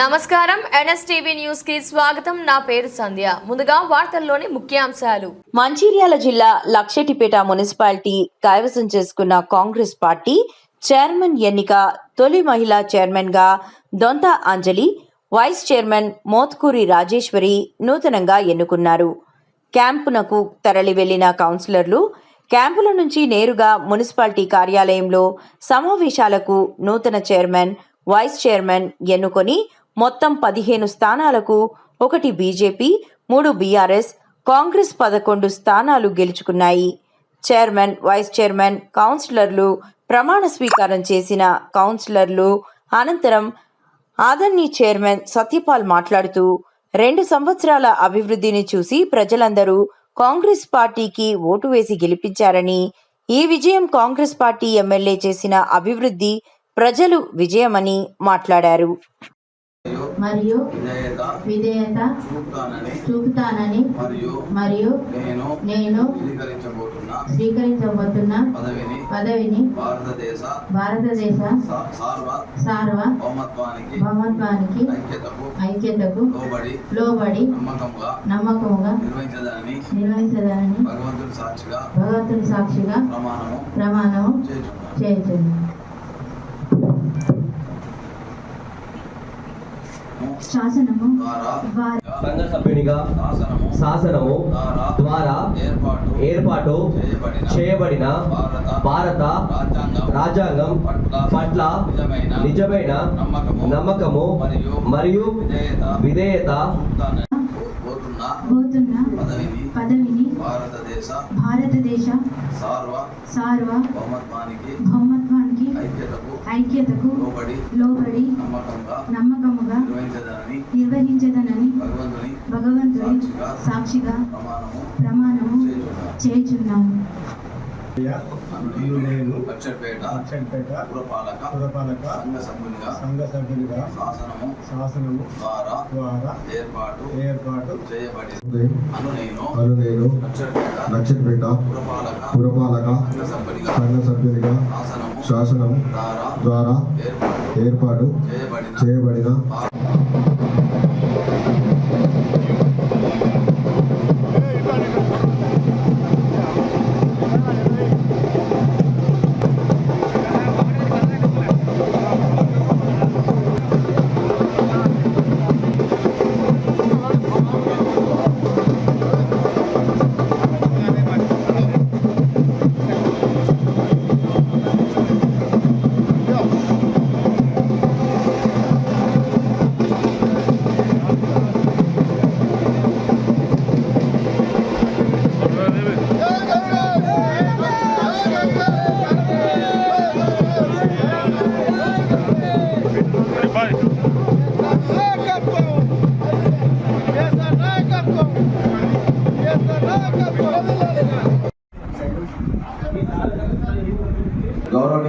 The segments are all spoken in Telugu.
నమస్కారం. ఎన్ఎస్టీవీ న్యూస్కి స్వాగతం. నా పేరు సంధ్య. ముందుగా వార్తల్లోని ముఖ్యాంశాలు. మంచిర్యాల జిల్లా లక్షటిపేట మున్సిపాలిటీ కైవసం చేసుకున్న కాంగ్రెస్ పార్టీ చైర్మన్ ఎన్నిక తొలి మహిళా చైర్మన్గా దొంత అంజలి వైస్ చైర్మన్ మోత్కూరి రాజేశ్వరి నూతనంగా ఎన్నుకున్నారు. క్యాంపునకు తరలి వెళ్ళిన కౌన్సిలర్లు క్యాంపుల నుంచి నేరుగా మున్సిపాలిటీ కార్యాలయంలో సమావేశాలకు నూతన చైర్మన్ వైస్ చైర్మన్ ఎన్నుకొని మొత్తం పదిహేను స్థానాలకు ఒకటి బీజేపీ మూడు బీఆర్ఎస్ కాంగ్రెస్ పదకొండు స్థానాలు గెలుచుకున్నాయి. చైర్మన్ వైస్ చైర్మన్ కౌన్సిలర్లు ప్రమాణ స్వీకారం చేసిన కౌన్సిలర్లు అనంతరం ఆదర్ని చైర్మన్ సత్యపాల్ మాట్లాడుతూ రెండు సంవత్సరాల అభివృద్ధిని చూసి ప్రజలందరూ కాంగ్రెస్ పార్టీకి ఓటు వేసి గెలిపించారని ఈ విజయం కాంగ్రెస్ పార్టీ ఎమ్మెల్యే చేసిన అభివృద్ధి ప్రజలు విజయమని మాట్లాడారు. మరియు విధేయత చూపుతానని మరియు నేను స్వీకరించబోతున్న పదవిని భారతదేశ సార్వభౌమత్వానికి ఐక్యతకు లోబడి నమ్మకంగా నిర్వహించదానని భగవంతుని సాక్షిగా ప్రమాణము చేయించండి శాసనము సంఘ సభ్యునిగా శాసనము ద్వారా ఏర్పాటు చేయబడిన భారత రాజ్యాంగం పట్ల నిజమైన నమ్మకము మరియు విధేయత పదవిని భారతదేశ సార్వ సార్వ బహుమత్వానికి బహుమత్వానికి ఐక్యతకు ఐక్యతకు లోబడి లోబడి నమ్మకంగా నమ్మకముగా నిర్వహించదనని నిర్వహించదనని భగవంతుని భగవంతుని సాక్షిగా ప్రమాణము. చేయుచున్నాను నేను పురపాలక పురపాలక సంఘ సభ్యునిగా సంఘ శాసనము శాసనము ద్వారా ద్వారా ఏర్పాటు ఏర్పాటు చేయబడింది అను నేను అను నేను లక్షపేట నక్షత్రపేట పురపాలక పురపాలక సంఘ సభ్యునిగా సంఘ సభ్యునిగా శాసనము శాసనం ద్వారా ద్వారా ఏర్పాటు ఏర్పాటు చేయబడిన చేయబడిన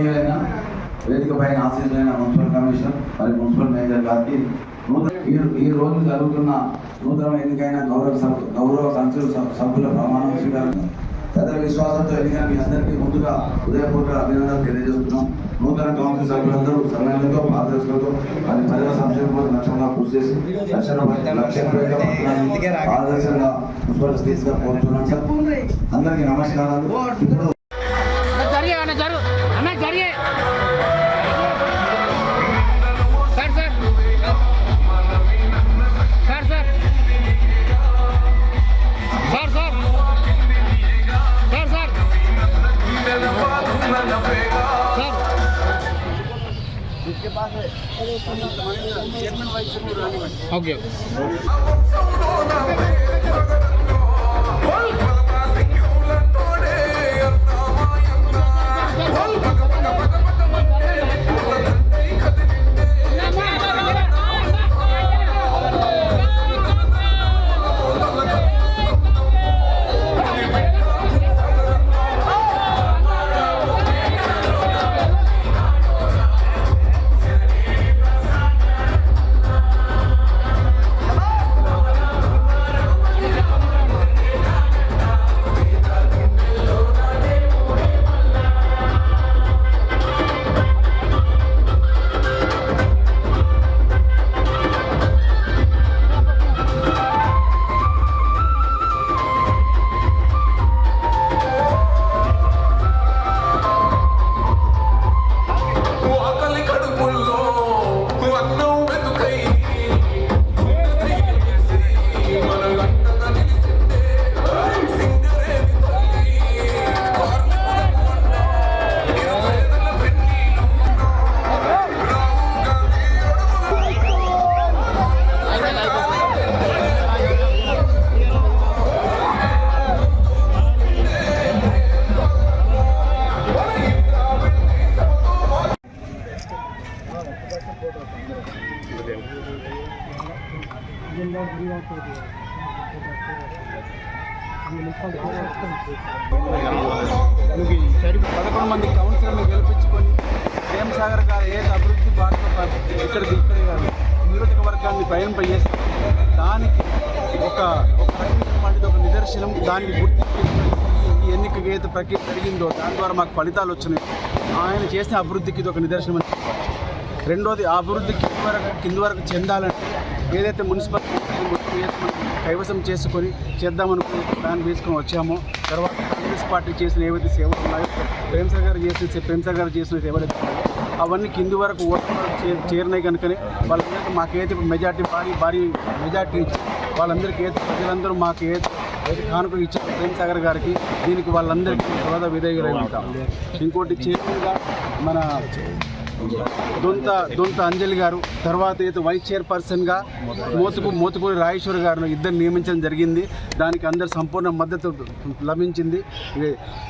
గౌరవనీయులైన వేదిక పైన ఆశీస్సులైన మున్సిపల్ కమిషనర్ మరియు మున్సిపల్ మేనేజర్ గారికి ఈ- ఈ రోజు జరుగుతున్న నూతన ఎన్నికైన గౌరవ గౌరవ సంచుల సభ్యుల ప్రమాణ స్వీకారం. పెద్ద విశ్వాసంతో ఎన్నికైన మీ అందరికీ ముందుగా హృదయపూర్వక అభినందనలు తెలియజేస్తున్నాం. నూతన కౌన్సిల్ సభ్యులందరూ సమయంతో పారదర్శకతో వారి ప్రజల సంక్షేమ లక్ష్యంగా కృషి చేసి లక్షణ లక్ష్యం ఆదర్శంగా మున్సిపల్ స్పీచ్గా కోరుతున్నాం సార్. అందరికీ నమస్కారాలు. ఇప్పుడు 오케이. పదకొండు మంది కౌన్సిలర్ని గెలిపించుకొని ప్రేమ సాగర్ గారు ఏ అభివృద్ధి భారత ఇక్కడ ఇక్కడ నియోజకవర్గాన్ని ప్రయాణం చేస్తే దానికి ఒక పండిత ఒక నిదర్శనం దానికి గుర్తింపు ఎన్నిక ఏదైతే ప్రక్రియ జరిగిందో దాని ద్వారా మాకు ఫలితాలు వచ్చినాయి. ఆయన చేసిన అభివృద్ధికి ఇది ఒక నిదర్శనం అని రెండోది అభివృద్ధి కింద వరకు కింద వరకు చెందాలంటే ఏదైతే మున్సిపల్ కైవసం చేసుకొని చేద్దామనుకుని ప్లాన్ వేసుకొని వచ్చామో తర్వాత కాంగ్రెస్ పార్టీ చేసిన ఏవైతే సేవలు ఉన్నాయో ప్రేమ్సాగర్ గారు చేసిన ప్రేమ్సాగర్ గారు చేసిన సేవలు అయితే అవన్నీ కింది వరకు ఓట్లు చే- చేరినాయి కనుకనే వాళ్ళందరికీ మాకైతే మెజార్టీ భారీ భారీ మెజార్టీ ఇచ్చి వాళ్ళందరికీ ఏదైతే ప్రజలందరూ మాకు ఏదైతే కానుక కానుక ఇచ్చారు ప్రేమ్సాగర్ గారికి దీనికి వాళ్ళందరికీ హోదా విధేయులై ఉంటాం. ఇంకోటి చేసిన మన దొంత దొంత అంజలి గారు తర్వాత అయితే వైస్ చైర్పర్సన్గా మోతుకు మోతుకూరి రాయేశ్వర్ గారిని ఇద్దరు నియమించడం జరిగింది. దానికి అందరు సంపూర్ణ మద్దతు లభించింది.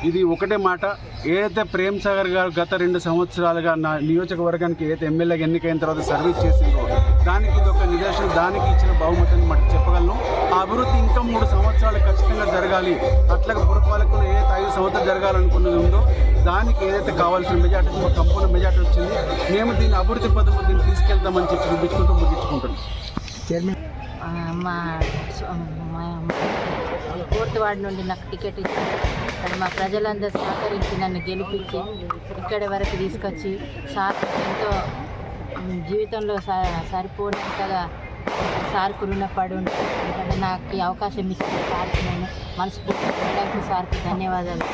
ఇది- ఒకటే మాట ఏదైతే ప్రేమ్ సాగర్ గారు గత రెండు సంవత్సరాలుగా నా నియోజకవర్గానికి ఏదైతే ఎమ్మెల్యేగా ఎన్నికైన తర్వాత సర్వీస్ చేసిందో దానికి ఇది ఒక నిదర్శనం దానికి ఇచ్చిన బహుమతిని మనం చెప్పగలను. ఆ అభివృద్ధి ఇంకా మూడు సంవత్సరాలు ఖచ్చితంగా జరగాలి. అట్లాగే పురపాలకులు ఏదైతే ఐదు సంవత్సరాలు జరగాలనుకున్నది ఉందో దానికి ఏదైతే కావాల్సిన మెజార్టీ సంపూర్ణ మెజార్టీ వచ్చింది. మేము దీన్ని అభివృద్ధి పథకం దీన్ని తీసుకెళ్తామని చెప్పి చూపించుకుంటూ ముగించుకుంటున్నాం. మా మా ఫోర్త్ వార్డ్ నుండి నాకు టికెట్ ఇచ్చి ఇక్కడ మా ప్రజలందరూ సహకరించి నన్ను గెలిపించి ఇక్కడి వరకు తీసుకొచ్చి సార్ ఎంతో జీవితంలో స- సరిపోనంతగా సార్కు రుణపడి ఎందుకంటే నాకు అవకాశం ఇచ్చిన సార్కి నేను మనస్ఫూర్తిగా సార్కి ధన్యవాదాలు